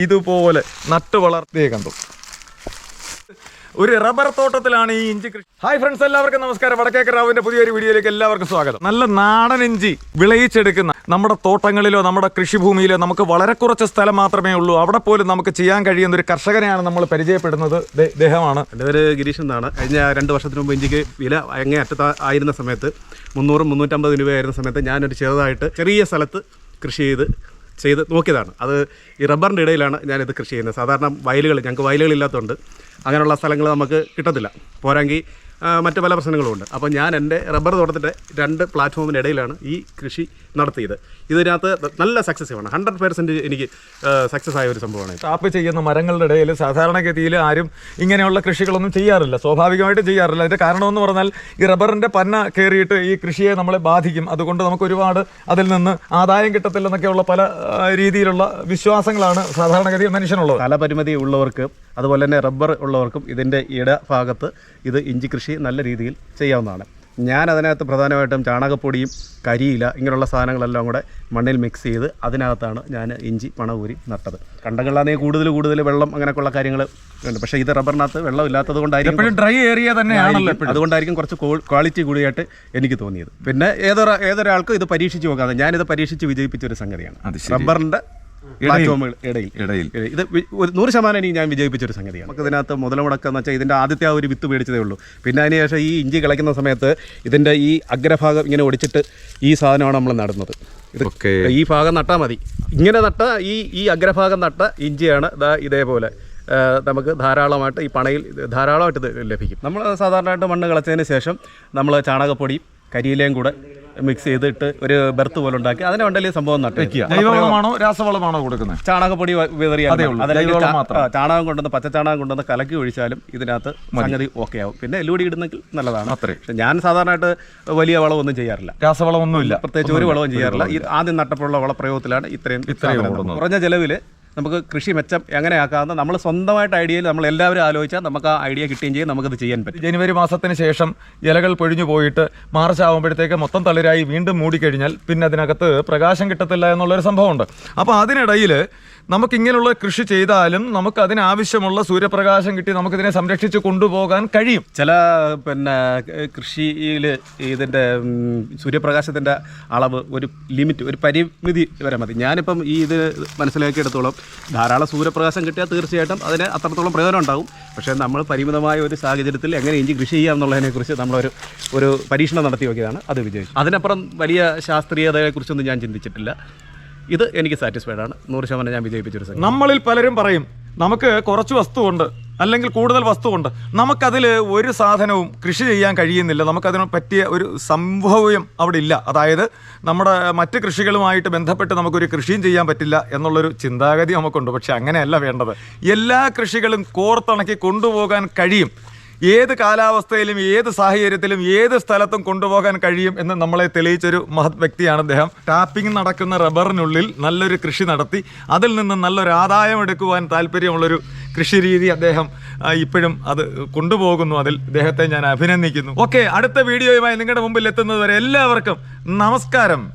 ഇതുപോലെ നട്ടു വളർത്തിയേ കണ്ടു. ഒരു റബ്ബർ തോട്ടത്തിലാണ് ഈ ഇഞ്ചി കൃഷി. ഹായ് ഫ്രണ്ട്സ് എല്ലാവർക്കും നമസ്കാരം. വടക്കേക്കർ റാവുവിന്റെ പുതിയൊരു വീഡിയോയിലേക്ക് എല്ലാവർക്കും സ്വാഗതം. നല്ല നാടൻ ഇഞ്ചി വിളയിച്ചെടുക്കുന്ന നമ്മുടെ തോട്ടങ്ങളിലോ നമ്മുടെ കൃഷിഭൂമിയിലോ നമുക്ക് വളരെ കുറച്ച് സ്ഥലം മാത്രമേ ഉള്ളൂ. അവിടെ പോലും നമുക്ക് ചെയ്യാൻ കഴിയുന്ന ഒരു കർഷകനെയാണ് നമ്മൾ പരിചയപ്പെടുന്നത്. ദേ- ഇദ്ദേഹമാണ്. എന്റെ പേര് ഗിരീഷ് എന്നാണ്. കഴിഞ്ഞ രണ്ട് വർഷത്തിന് മുമ്പ് ഇഞ്ചിക്ക് വില അങ്ങേ അറ്റത്ത ആയിരുന്ന സമയത്ത് മുന്നൂറും മുന്നൂറ്റമ്പത് രൂപയായിരുന്ന സമയത്ത് ഞാനൊരു ചെറുതായിട്ട് ചെറിയ സ്ഥലത്ത് കൃഷി ചെയ്ത് ചെയ്ത് നോക്കിയതാണ്. അത് ഈ റബ്ബറിന്റെ ഇടയിലാണ് ഞാനിത് കൃഷി ചെയ്യുന്നത്. സാധാരണ വയലുകൾ ഞങ്ങൾക്ക് വയലുകളില്ലാത്തതുകൊണ്ട് അങ്ങനെയുള്ള സ്ഥലങ്ങൾ നമുക്ക് കിട്ടത്തില്ല. പോരാങ്കിൽ ആ, മറ്റ് പല പ്രശ്നങ്ങളും ഉണ്ട്. അപ്പോൾ ഞാൻ എന്റെ റബ്ബർ തോട്ടത്തിന്റെ രണ്ട് പ്ലാറ്റ്ഫോമിന്റെ ഇടയിലാണ് ഈ കൃഷി നടത്തിയത്. ഇതിനകത്ത് നല്ല സക്സസ് ആണ്. ഹൺഡ്രഡ് പെർസെന്റ് എനിക്ക് സക്സസ് ആയ ഒരു സംഭവമാണ്. ടാപ്പ് ചെയ്യുന്ന മരങ്ങളുടെ ഇടയിൽ സാധാരണഗതിയിൽ ആരും ഇങ്ങനെയുള്ള കൃഷികളൊന്നും ചെയ്യാറില്ല. സ്വാഭാവികമായിട്ട് ചെയ്യാറില്ല. അതിന്റെ കാരണമെന്ന് പറഞ്ഞാൽ ഈ റബ്ബറിന്റെ പന്ന കയറിയിട്ട് ഈ കൃഷിയെ നമ്മളെ ബാധിക്കും. അതുകൊണ്ട് നമുക്ക് ഒരുപാട് അതിൽ നിന്ന് ആദായം കിട്ടത്തില്ലെന്നൊക്കെയുള്ള പല രീതിയിലുള്ള വിശ്വാസങ്ങളാണ് സാധാരണഗതിയിൽ മനുഷ്യനുള്ളത്. കാലപരിമിതി ഉള്ളവർക്ക് അതുപോലെ തന്നെ റബ്ബർ ഉള്ളവർക്കും ഇതിന്റെ ഇട ഭാഗത്ത് ഇത് ഇഞ്ചി കൃഷി നല്ല രീതിയിൽ ചെയ്യാവുന്നതാണ്. ഞാൻ അതിനകത്ത് പ്രധാനമായിട്ടും ചാണകപ്പൊടിയും കരിയില ഇങ്ങനെയുള്ള സാധനങ്ങളെല്ലാം കൂടെ മണ്ണിൽ മിക്സ് ചെയ്ത് അതിനകത്താണ് ഞാൻ ഇഞ്ചി പണകൂരി നട്ടത്. കണ്ടങ്ങളിലാണെങ്കിൽ കൂടുതൽ കൂടുതൽ വെള്ളം അങ്ങനെയൊക്കെയുള്ള കാര്യങ്ങൾ ഉണ്ട്. പക്ഷേ ഇത് റബ്ബറിനകത്ത് വെള്ളം ഇല്ലാത്തത് കൊണ്ടായിരിക്കും ഡ്രൈ ഏരിയ തന്നെയാണല്ലോ അതുകൊണ്ടായിരിക്കും കുറച്ച് ക്വാളിറ്റി കൂടിയായിട്ട് എനിക്ക് തോന്നിയത്. പിന്നെ ഏതൊരു ഏതൊരാൾക്കും ഇത് പരീക്ഷിച്ച് നോക്കാതെ ഞാനിത് പരീക്ഷിച്ച് വിജയിപ്പിച്ച ഒരു സംഗതിയാണ്. റബ്ബറിന്റെ പ്ലാറ്റ്ഫോമുകൾ ഇടയിൽ. ഇടയിൽ. ഇത് ഒരു നൂറ് ശതമാനം എനിക്ക് ഞാൻ വിജയിപ്പിച്ച ഒരു സംഗതിയാണ്. നമുക്ക് ഇതിനകത്ത് മുതലമുടക്കം എന്ന് വെച്ചാൽ ഇതിന്റെ ആദ്യത്തെ ആ ഒരു വിത്ത് മേടിച്ചതേ ഉള്ളൂ. പിന്നെ അതിനുശേഷം ഈ ഇഞ്ചി കളിക്കുന്ന സമയത്ത് ഇതിന്റെ ഈ അഗ്രഭാഗം ഇങ്ങനെ ഒടിച്ചിട്ട് ഈ സാധനമാണ് നമ്മൾ നടുന്നത്. ഇത് ഈ ഭാഗം നട്ടാൽ മതി. ഇങ്ങനെ നട്ട ഈ ഈ അഗ്രഭാഗം നട്ട ഇഞ്ചിയാണ് ഇതേപോലെ. നമുക്ക് ധാരാളമായിട്ട് ഈ പണയിൽ ധാരാളമായിട്ട് ഇത് ലഭിക്കും. നമ്മൾ സാധാരണയായിട്ട് മണ്ണ് കളച്ചതിന് ശേഷം നമ്മൾ ചാണകപ്പൊടി കരിയിലയും കൂടെ മിക്സ് ചെയ്തിട്ട് ഒരു ബെർത്ത് പോലെ ഉണ്ടാക്കി. അതിനെ ഉണ്ടല്ലേ സംഭവം നട്ട് ജൈവവളമാണോ രാസവളമാണോ കൊടുക്കുന്നത്? ചാണകപ്പൊടി വിതറിയാൽ ചാണകം കൊണ്ടുവന്ന് പച്ച ചാണകം കൊണ്ടുവന്ന് കലക്കി ഒഴിച്ചാലും ഇതിനകത്ത് സംഗതി ഓക്കെ ആവും. പിന്നെ എല്ലുപൊടി ഇടുന്നെങ്കിൽ നല്ലതാണ്. അത്രേ. പക്ഷെ ഞാൻ സാധാരണയായിട്ട് വലിയ വളമൊന്നും ചെയ്യാറില്ല. രാസവളമൊന്നുമില്ല. പ്രത്യേകിച്ച് ഒരു വളവും ചെയ്യാറില്ല. ആദ്യം നട്ടപ്പോഴുള്ള വളപ്രയോഗത്തിലാണ് ഇത്രയും ഇത്രയും. കുറഞ്ഞ ചെലവിൽ നമുക്ക് കൃഷി മെച്ചം എങ്ങനെയാക്കാമെന്ന് നമ്മൾ സ്വന്തമായിട്ട് ഐഡിയയിൽ നമ്മൾ എല്ലാവരും ആലോചിച്ചാൽ നമുക്ക് ആ ഐഡിയ കിട്ടുകയും ചെയ്യും നമുക്കത് ചെയ്യാൻ പറ്റും. ജനുവരി മാസത്തിന് ശേഷം ഇലകൾ പൊഴിഞ്ഞു പോയിട്ട് മാർച്ച് ആകുമ്പോഴത്തേക്ക് മൊത്തം തളിരായി വീണ്ടും മൂടിക്കഴിഞ്ഞാൽ പിന്നെ അതിനകത്ത് പ്രകാശം കിട്ടത്തില്ല എന്നുള്ളൊരു സംഭവമുണ്ട്. അപ്പോൾ അതിനിടയിൽ നമുക്ക് ഇങ്ങനെയുള്ള കൃഷി ചെയ്താലും നമുക്ക് അതിനാവശ്യമുള്ള സൂര്യപ്രകാശം കിട്ടി നമുക്കിതിനെ സംരക്ഷിച്ച് കൊണ്ടുപോകാൻ കഴിയും. ചില പിന്നെ കൃഷിയിൽ ഇതിന്റെ സൂര്യപ്രകാശത്തിന്റെ അളവ് ഒരു ലിമിറ്റ് ഒരു പരിമിതി വരെ മതി. ഞാനിപ്പം ഈ ഇത് മനസ്സിലാക്കിയെടുത്തോളം ധാരാളം സൂര്യപ്രകാശം കിട്ടിയാൽ തീർച്ചയായിട്ടും അതിന് അത്രത്തോളം പ്രയോജനം ഉണ്ടാകും. പക്ഷേ നമ്മൾ പരിമിതമായ ഒരു സാഹചര്യത്തിൽ എങ്ങനെ ഇഞ്ചി കൃഷി ചെയ്യാം എന്നുള്ളതിനെക്കുറിച്ച് നമ്മളൊരു ഒരു പരീക്ഷണം നടത്തി നോക്കിയതാണ്. അത് വിജയിച്ചു. അതിനപ്പുറം വലിയ ശാസ്ത്രീയതയെക്കുറിച്ചൊന്നും ഞാൻ ചിന്തിച്ചിട്ടില്ല. ഇത് എനിക്ക് സാറ്റിസ്ഫൈഡ് ആണ്. നൂറ് ശതമാനം ഞാൻ വിജയിപ്പിച്ചൊരു നമ്മളിൽ പലരും പറയും നമുക്ക് കുറച്ച് വസ്തുവുണ്ട്. അല്ലെങ്കിൽ കൂടുതൽ വസ്തുവുണ്ട്. നമുക്കതിൽ ഒരു സാധനവും കൃഷി ചെയ്യാൻ കഴിയുന്നില്ല. നമുക്കതിന് പറ്റിയ ഒരു സംഭവം അവിടെ ഇല്ല. അതായത് നമ്മുടെ മറ്റ് കൃഷികളുമായിട്ട് ബന്ധപ്പെട്ട് നമുക്കൊരു കൃഷിയും ചെയ്യാൻ പറ്റില്ല എന്നുള്ളൊരു ചിന്താഗതി നമുക്കുണ്ട്. പക്ഷെ അങ്ങനെയല്ല വേണ്ടത്. എല്ലാ കൃഷികളും കോർത്തിണക്കി കൊണ്ടുപോകാൻ കഴിയും. ഏത് കാലാവസ്ഥയിലും ഏത് സാഹചര്യത്തിലും ഏത് സ്ഥലത്തും കൊണ്ടുപോകാൻ കഴിയും എന്ന് നമ്മളെ തെളിയിച്ചൊരു മഹത് വ്യക്തിയാണ് അദ്ദേഹം. ടാപ്പിംഗ് നടക്കുന്ന റബ്ബറിനുള്ളിൽ നല്ലൊരു കൃഷി നടത്തി. അതിൽ നിന്ന് നല്ലൊരു ആദായം എടുക്കുവാൻ താല്പര്യമുള്ളൊരു കൃഷി രീതി അദ്ദേഹം ഇപ്പോഴും അത് കൊണ്ടുപോകുന്നു. അതിൽ അദ്ദേഹത്തെ ഞാൻ അഭിനന്ദിക്കുന്നു. ഓക്കെ അടുത്ത വീഡിയോയുമായി നിങ്ങളുടെ മുമ്പിൽ എത്തുന്നത് വരെ എല്ലാവർക്കും നമസ്കാരം.